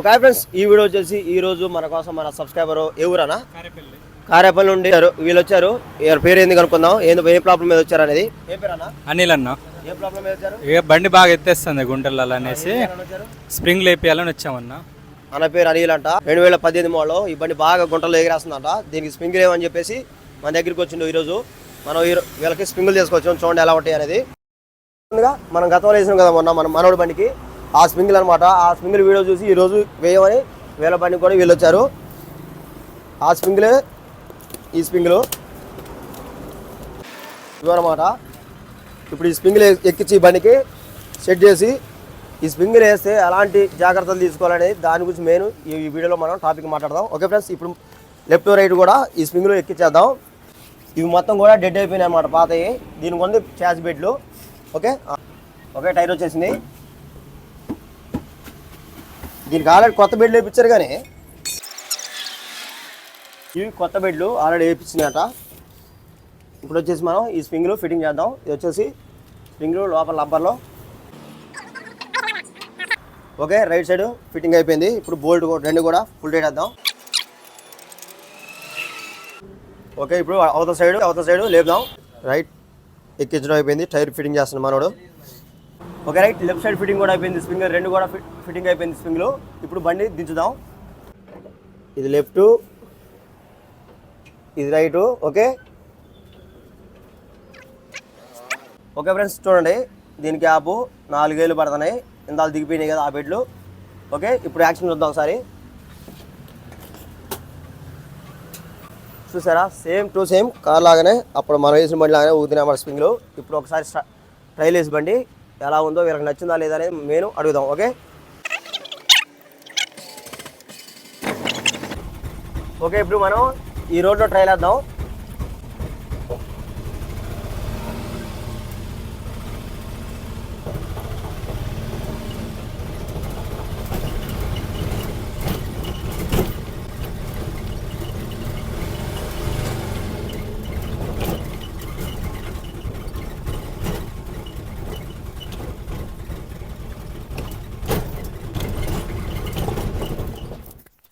ఒక ఫ్రెండ్స్. ఈ వీడియో వచ్చేసి ఈ రోజు మన కోసం మన సబ్స్క్రైబర్ ఎవరన్నా కారేపల్లి. నుండి. వీళ్ళు వచ్చారు ఎవరి పేరు ఏంది కనుక్కుందాం. ఏంది ఏ ప్రాబ్లం మీద వచ్చారు అనేది. ఏ పేరు అన్న అనిల్ అన్న. ఏ ప్రాబ్లం మీద వచ్చారు? ఇక బండి బాగా ఎత్తేస్తుంది గుంటలలో అనేసి? స్ప్రింగ్ లేపియాలని వచ్చామన్న. అన్న పేరు అనిల్ అంట. రెండు వేల పద్దెనిమిది మోడలో ఈ బండి బాగా గుంటలు ఎగిరేస్తుందంట. దీనికి స్ప్రింగ్ లేవని చెప్పేసి మన దగ్గరికి వచ్చిండు ఈరోజు. మనం వీళ్ళకి స్ప్రింగులు తీసుకొచ్చాం. చూడండి ఎలా ఉంటాయి అనేది. ముందుగా మనం గతంలో వేసాం కదా మొన్న మన మనోడి బండికి. ఆ స్ప్రింగులు అనమాట ఆ స్ప్రింగుల్ వీడియో చూసి ఈరోజు వేయమని వేల బండికి కూడా వీళ్ళు వచ్చారు ఆ స్ప్రింగులే ఈ స్ప్రింగులు ఇవన్నమాట ఇప్పుడు ఈ స్ప్రింగులు ఎక్కించి ఈ బండికి సెట్ చేసి ఈ స్ప్రింగిల్ వేస్తే ఎలాంటి జాగ్రత్తలు తీసుకోవాలనేది దాని గురించి మెయిన్ ఈ వీడియోలో మనం టాపిక్ మాట్లాడదాం. ఓకే ఫ్రెండ్స్ ఇప్పుడు లెఫ్ట్ రైట్ కూడా ఈ స్ప్రింగులు ఎక్కించేద్దాం ఇవి మొత్తం కూడా డెడ్ అయిపోయినాయి అన్నమాట పాతవి దీనికి ఉంది చార్జ్ బెడ్లు. ఓకే? ఓకే టైర్ వచ్చేసింది. దీనికి ఆల్రెడీ కొత్త బెడ్లు వేయించారు కానీ ఇవి కొత్త బెడ్లు ఆల్రెడీ వేయించినాయట ఇప్పుడు వచ్చేసి మనం ఈ స్ప్రింగ్లు ఫిట్టింగ్ చేద్దాం. ఇది వచ్చేసి స్ప్రింగ్లు లోపల రబ్బర్లో. ఓకే రైట్ సైడ్ ఫిట్టింగ్ అయిపోయింది. ఇప్పుడు బోల్ట్ రెండు కూడా ఫుల్ టైట్ వేద్దాం. ఓకే ఇప్పుడు అవతల సైడ్ అవతల సైడ్ లేపుదాం. రైట్ ఎక్కించడం అయిపోయింది. టైర్ ఫిట్టింగ్ చేస్తున్నాం మనోడు. ఒక రైట్ లెఫ్ట్ సైడ్ ఫిట్టింగ్ కూడా అయిపోయింది స్ప్రింగ్ రెండు కూడా ఫిట్ ఫిట్టింగ్ అయిపోయింది స్ప్రింగ్లు ఇప్పుడు బండి దించుదాం. ఇది లెఫ్ట్ ఇది రైటు ఓకే ఓకే ఫ్రెండ్స్ చూడండి. దీనికి యాప్ నాలుగేళ్ళు పడుతున్నాయి. ఇందాలు దిగిపోయినాయి కదా ఆ బెడ్లు ఓకే ఇప్పుడు యాక్షన్ చూద్దాం ఒకసారి. చూసారా? సేమ్ టు సేమ్ కార్ లాగానే అప్పుడు మనం వేసిన బండి లాగానే ఊదినా మన స్ప్రింగ్లు ఇప్పుడు ఒకసారి ట్రైల్ వేసి బండి. ఎలా ఉందో వీళ్ళకి నచ్చిందా లేదా అనేది మేము అడుగుదాం ఓకే? ఓకే ఇప్పుడు మనం ఈ రోడ్లో ట్రైల్ వేద్దాం.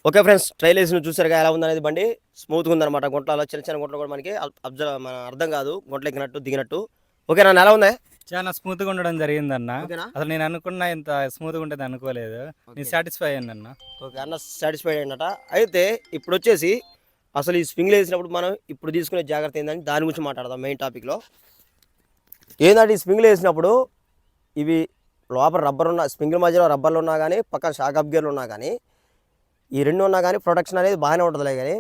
ఓకే ఫ్రెండ్స్ ట్రైల్ వేసిన చూసారుగా ఎలా ఉందనేది బండి స్మూత్గా ఉందన్నమాట. గుంటలలో చిన్న చిన్న గుంటలు కూడా మనకి అబ్జర్వ్ మన అర్థం కాదు. గుంటలు ఎక్కినట్టు దిగినట్టు. ఓకే నన్ను ఎలా ఉంది చాలా స్మూత్గా ఉండడం జరిగిందన్న. ఓకేనా? అసలు నేను అనుకున్నా ఇంత స్మూత్గా ఉంటుంది అనుకోలేదు. నేను సాటిస్ఫై అయ్యాను అన్న ఓకే అన్న సాటిస్ఫైడ్ అయినట అయితే ఇప్పుడు వచ్చేసి అసలు ఈ స్వింగ్లు వేసినప్పుడు మనం ఇప్పుడు తీసుకునే జాగ్రత్త ఏంటని దాని గురించి మాట్లాడదాం మెయిన్ టాపిక్లో ఏంటంటే ఈ స్ప్రింగ్లు వేసినప్పుడు ఇవి లోపల రబ్బర్ ఉన్న స్ప్రింగ్ల మధ్యలో రబ్బర్లు ఉన్నా కానీ పక్కన షాక్ అప్ గేర్లు ఉన్నా కానీ ఈ రెండు ఉన్నా కానీ ప్రొటెక్షన్ అనేది బాగానే ఉంటుందిలే కానీ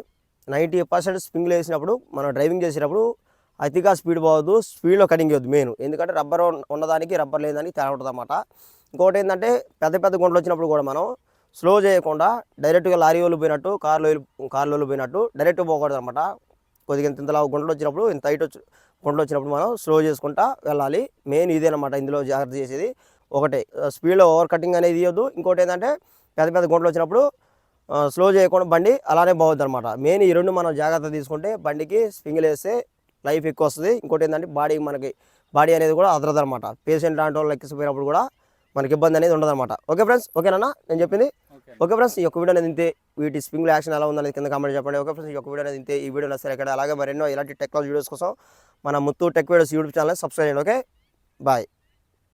నైంటీ పర్సెంట్ స్ప్రింగ్లు వేసినప్పుడు మనం డ్రైవింగ్ చేసేటప్పుడు అతిగా స్పీడ్ పోవద్దు స్పీడ్లో కటింగ్ ఇవ్వద్దు మెయిన్ ఎందుకంటే రబ్బర్ ఉన్నదానికి రబ్బర్ లేని తేడా ఉంటుంది అన్నమాట. ఇంకోటి ఏంటంటే పెద్ద పెద్ద గుంటలు వచ్చినప్పుడు కూడా మనం స్లో చేయకుండా డైరెక్ట్గా లారీ వాళ్ళు పోయినట్టు కార్లో కార్లో వాళ్ళు పోయినట్టు డైరెక్ట్ పోకూడదు అనమాట కొద్దిగా ఇంత ఇంతలా గుంటలు వచ్చినప్పుడు ఇంత హైట్ వచ్చి గుంటలు వచ్చినప్పుడు మనం స్లో చేసుకుంటా వెళ్ళాలి. మెయిన్ ఇదేనమాట ఇందులో జాగ్రత్త చేసేది. ఒకటే స్పీడ్లో ఓవర్ కటింగ్ అనేది ఇవ్వద్దు ఇంకోటి ఏంటంటే పెద్ద పెద్ద గుంటలు వచ్చినప్పుడు స్లో చేయకుండా బండి అలానే బాగుంది అనమాట మెయిన్ ఈ రెండు మనం జాగ్రత్త తీసుకుంటే బండికి స్పింగిల్ వేస్తే లైఫ్ ఎక్కువ వస్తుంది. ఇంకోటి ఏంటంటే బాడీ మనకి బాడీ అనేది కూడా అదరదు అనమాట పేషెంట్ లాంటి వాళ్ళు ఎక్కిసిపోయినప్పుడు కూడా మనకి ఇబ్బంది అనేది ఉండదు అనమాట ఓకే ఫ్రెండ్స్ ఓకేనా నేను చెప్పింది? ఓకే. ఫ్రెండ్స్ ఈ యొక్క వీడియో అనేది ఇంతే. వీటి స్ప్రింగ్ యాక్షన్ ఎలా ఉందనేది కింద కామెంట్ చెప్పండి. ఓకే ఫ్రెండ్స్ ఈ యొక్క వీడియో అనేది ఇంతే. ఈ వీడియో నచ్చరు ఇక్కడ అలాగే మరెన్నో ఇలాంటి టెక్నాలజీ వీడియోస్ కోసం మన Muthu tech videos YouTube channel subscribe చేయండి. ఓకే? బాయ్.